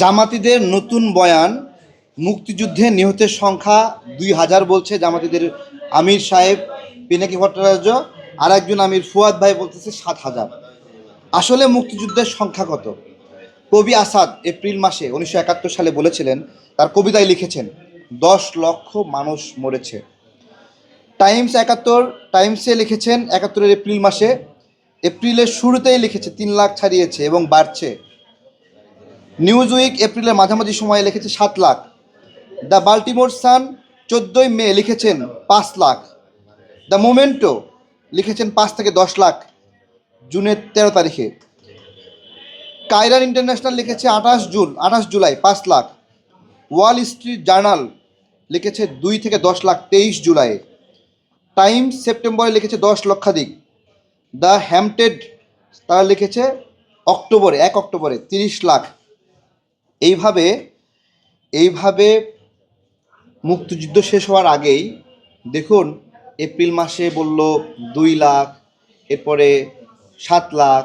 জামাতিদের নতুন বয়ান, মুক্তিযুদ্ধে নিহতের সংখ্যা দুই হাজার বলছে জামাতিদের আমির সাহেব, পিনাকি ভট্টাচার্য আর একজন আমির ফুয়াদ ভাই বলতেছে সাত হাজার। আসলে মুক্তিযুদ্ধের সংখ্যা কত? কবি আসাদ এপ্রিল মাসে উনিশশো একাত্তর সালে বলেছিলেন, তার কবিতায় লিখেছেন, দশ লক্ষ মানুষ মরেছে। টাইমস একাত্তর, টাইমসে লিখেছেন একাত্তরের এপ্রিল মাসে, এপ্রিলের শুরুতেই লিখেছে, তিন লাখ ছাড়িয়েছে এবং বাড়ছে। নিউজ উইক এপ্রিলের মাঝামাঝি সময়ে লিখেছে সাত লাখ। দ্য বাল্টিমোর সান চোদ্দোই মে লিখেছেন পাঁচ লাখ। দ্য মোমেন্টো লিখেছেন পাঁচ থেকে দশ লাখ। জুনের তেরো তারিখে। কাইরান ইন্টারন্যাশনাল লিখেছে আঠাশ জুন, আঠাশ জুলাই, পাঁচ লাখ। ওয়াল স্ট্রিট জার্নাল লিখেছে দুই থেকে দশ লাখ, তেইশ জুলাই টাইমস সেপ্টেম্বরে লিখেছে দশ লক্ষাধিক। দ্য হ্যামটেড তারা লিখেছে অক্টোবরে, এক অক্টোবরে, তিরিশ লাখ। এইভাবে এইভাবে মুক্তিযুদ্ধ শেষ হওয়ার আগেই, দেখুন, এপ্রিল মাসে বলল দুই লাখ, এরপরে সাত লাখ।